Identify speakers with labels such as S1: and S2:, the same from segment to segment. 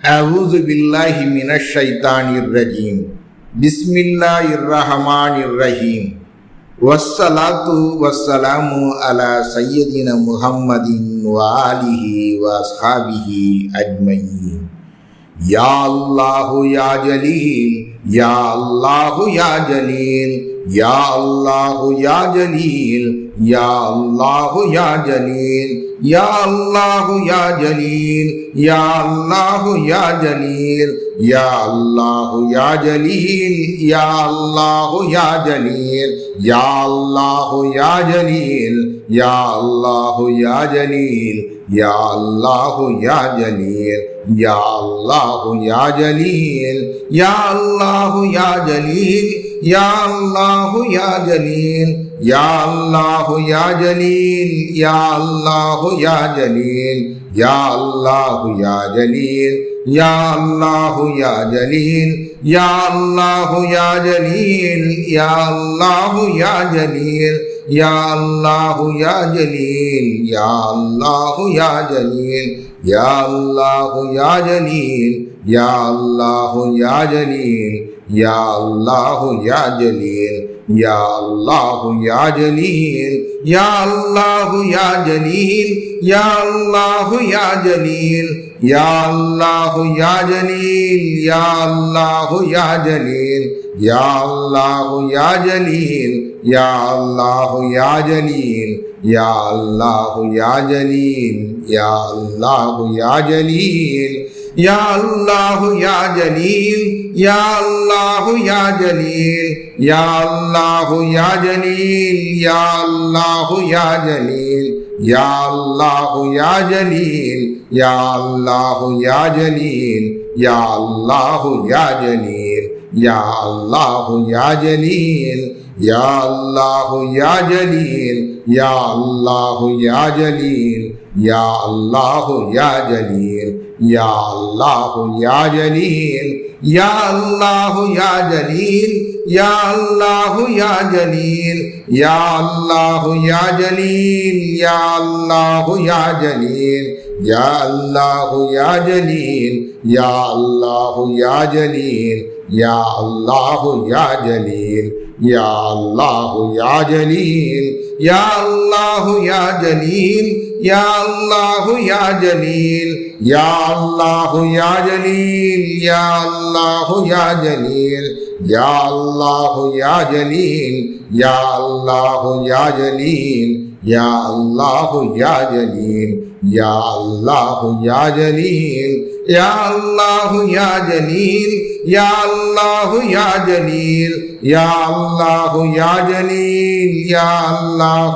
S1: أعوذ بالله من الشيطان الرجيم. بسم الله الرحمن الرحيم. والصلاة والسلام على سيدنا محمد وآله وأصحابه أجمعين. يا الله يا جليل. ইয়া আল্লাহ ইয়া Jalil ইয়া আল্লাহ ইয়া Jalil ইয়া আল্লাহ ইয়া Jalil ইয়া আল্লাহ ইয়া Jalil ইয়া আল্লাহ ইয়া Jalil ইয়া আল্লাহ ইয়া Jalil ইয়া আল্লাহ ইয়া Jalil ইয়া আল্লাহ ইয়া Jalil ইয়া আল্লাহ ইয়া Jalil ইয়া আল্লাহ ইয়া Jalil ইয়া আল্লাহ ইয়া Jalil ইয়া আল্লাহ আল্লাহ ইয়া Jalil ইয়া আল্লাহ ইয়া Jalil ইয়া আল্লাহ ইয়া Jalil ইয়া আল্লাহ ইয়া Jalil ইয়া আল্লাহ ইয়া Jalil ইয়া আল্লাহ ইয়া Jalil ইয়া আল্লাহ ইয়া Jalil ইয়া আল্লাহ ইয়া Jalil ইয়া আল্লাহ ইয়া Jalil ইয়া আল্লাহ ইয়া Jalil ইয়া আল্লাহ ইয়া Jalil ইয়া আল্লাহ ইয়া Jalil ইয়া আল্লাহ ইয়া Jalil ইয়া আল্লাহ ইয়া Jalil ইয়া আল্লাহ ইয়া Jalil ইয়া আল্লাহ ইয়া Jalil ইয়া আল্লাহ ইয়া Jalil ইয়া আল্লাহ ইয়া Jalil ইয়া আল্লাহ ইয়া Jalil ইয়া আল্লাহ ইয়া Jalil ইয়া আল্লাহ ইয়া Jalil ইয়া আল্লাহ ইয়া Jalil ইয়া আল্লাহ ইয়া Jalil ইয়া আল্লাহ ইয়া Jalil ইয়া আল্লাহ ইয়া Jalil ইয়া আল্লাহ ইয়া Jalil ইয়া আল্লাহ ইয়া Jalil ইয়া আল্লাহ ইয়া Jalil ইয়া আল্লাহ ইয়া Jalil ইয়া আল্লাহ ইয়া Jalil ইয়া আল্লাহ ইয়া Jalil ইয়া আল্লাহ ইয়া Jalil ইয়া আল্লাহ ইয়া Jalil ইয়া আল্লাহ ইয়া Jalil ইয়া আল্লাহ ইয়া Jalil ইয়া আল্লাহ ইয়া Jalil ইয়া আল্লাহ ইয়া Jalil ইয়া আল্লাহ ইয়া Jalil ইয়া আল্লাহ ইয়া Jalil ইয়া আল্লাহ ইয়া Jalil ইয়া আল্লাহ ইয়া Jalil ইয়া আল্লাহ ইয়া Jalil ইয়া আল্লাহ ইয়া Jalil ইয়া আল্লাহ ইয়া Jalil ইয়া আল্লাহ ইয়া Jalil ইয়া আল্লাহ ইয়া Jalil ইয়া আল্লাহ ইয়া Jalil ইয়া আল্লাহ ইয়া Jalil ইয়া আল্লাহ ইয়া Jalil ইয়া আল্লাহ ইয়া Jalil ইয়া আল্লাহ ইয়া Jalil ইয়া আল্লাহ ইয়া Jalil ইয়া আল্লাহ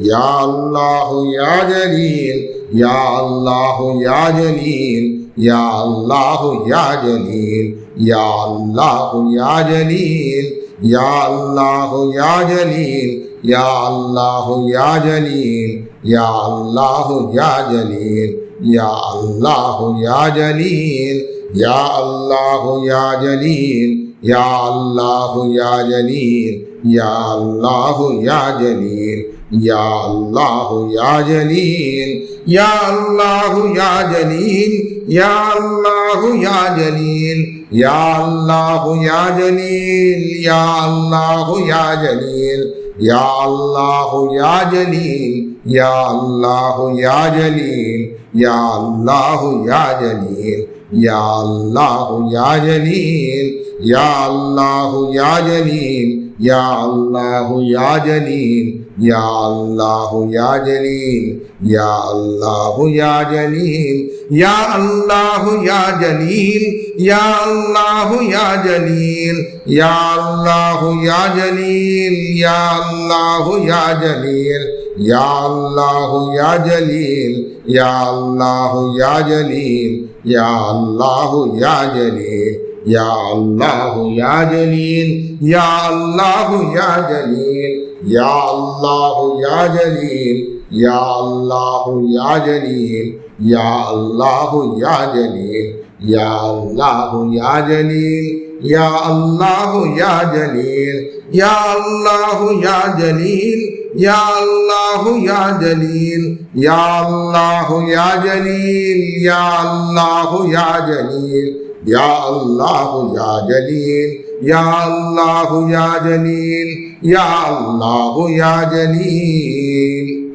S1: ইয়া আল্লাহ ইয়া Jalil, ইয়া আল্লাহ ইয়া Jalil, ইয়া আল্লাহ ইয়া Jalil, ইয়া আল্লাহ ইয়া Jalil, ইয়া আল্লাহ ইয়া Jalil, ইয়া আল্লাহ ইয়া Jalil, ইয়া আল্লাহ ইয়া Jalil, ইয়া আল্লাহ ইয়া Jalil, ইয়া আল্লাহ ইয়া Jalil ইয়া আল্লাহ ইয়া Jalil ইয়া আল্লাহ ইয়া Jalil ইয়া আল্লাহ ইয়া Jalil ইয়া আল্লাহ ইয়া Jalil ইয়া আল্লাহ ইয়া Jalil ইয়া আল্লাহ ইয়া Jalil ইয়া আল্লাহ ইয়া Jalil ইয়া আল্লাহ ইয়া Jalil ইয়া আল্লাহ ইয়া Jalil ইয়া আল্লাহ ইয়া Jalil ইয়া আল্লাহ ইয়া Jalil ইয়া আল্লাহ ইয়া Jalil ইয়া আল্লাহ ইয়া Jalil ইয়া আল্লাহ ইয়া Jalil ইয়া আল্লাহ ইয়া Jalil ইয়া আল্লাহ ইয়া Jalil ইয়া আল্লাহ ইয়া Jalil ইয়া আল্লাহ ইয়া Jalil ইয়া আল্লাহ ইয়া Jalil ইয়া আল্লাহ ইয়া Jalil ইয়া আল্লাহ ইয়া Jalil ইয়া আল্লাহ ইয়া Jalil ইয়া আল্লাহ ইয়া Jalil ইয়া আল্লাহ ইয়া Jalil ইয়া আল্লাহ ইয়া Jalil ইয়া আল্লাহ ইয়া Jalil ইয়া আল্লাহ ইয়া Jalil ইয়া আল্লাহ ইয়া Jalil ইয়া আল্লাহ ইয়া Jalil ইয়া আল্লাহ ইয়া Jalil ইয়া আল্লাহ ইয়া Jalil ইয়া আল্লাহ ইয়া Jalil ইয়া আল্লাহ ইয়া Jalil يا الله يا جليل يا الله يا جليل يا الله يا جليل.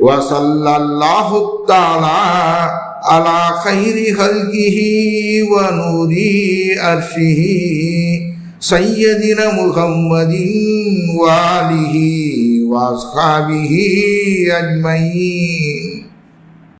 S1: وصلى الله تعالى على خير خلقه ونور أرشه سيدنا محمد وآله وأصحابه أجمعين.